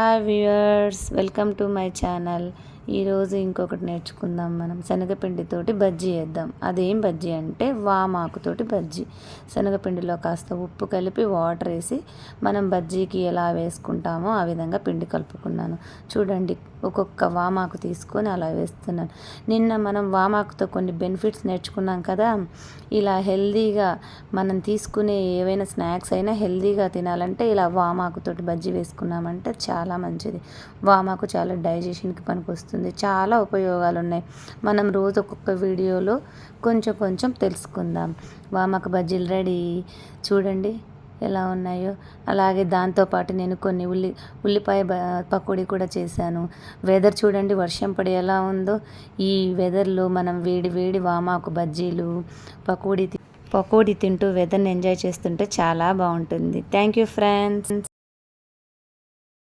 viewers welcome to my channel. ఈరోజు ఇంకొకటి నేర్చుకుందాం మనం. శనగపిండితోటి బజ్జీ వేద్దాం అదేం బజ్జీ అంటే వామాకుతోటి బజ్జీ. శనగపిండిలో కాస్త ఉప్పు కలిపి వాటర్ వేసి మనం బజ్జీకి ఎలా వేసుకుంటామో ఆ విధంగా పిండి కలుపుకున్నాను. చూడండి ఒక్కొక్క వామాకు తీసుకొని అలా వేస్తున్నాను. నిన్న మనం వామాకుతో కొన్ని బెనిఫిట్స్ నేర్చుకున్నాం కదా. ఇలా హెల్దీగా మనం తీసుకునే ఏవైనా స్నాక్స్ అయినా హెల్దీగా తినాలంటే ఇలా వామాకుతోటి బజ్జీ వేసుకున్నామంటే చాలా మంచిది. వామాకు చాలా డైజెషన్కి పనికొస్తుంది. చాలా ఉపయోగాలు ఉన్నాయి మనం రోజు ఒక్కొక్క వీడియోలో కొంచెం కొంచెం తెలుసుకుందాం. వామక బజ్జీలు రెడీ. చూడండి ఎలా ఉన్నాయో. అలాగే దాంతోపాటు నేను కొన్ని ఉల్లి ఉల్లిపాయ పకోడీ కూడా చేశాను. వెదర్ చూడండి వర్షం పడి ఎలా ఉందో. ఈ వెదర్లో మనం వేడి వేడి వామాకు బజ్జీలు పకోడీ పకోడీ తింటూ వెదర్ని ఎంజాయ్ చేస్తుంటే చాలా బాగుంటుంది. Thank you friends.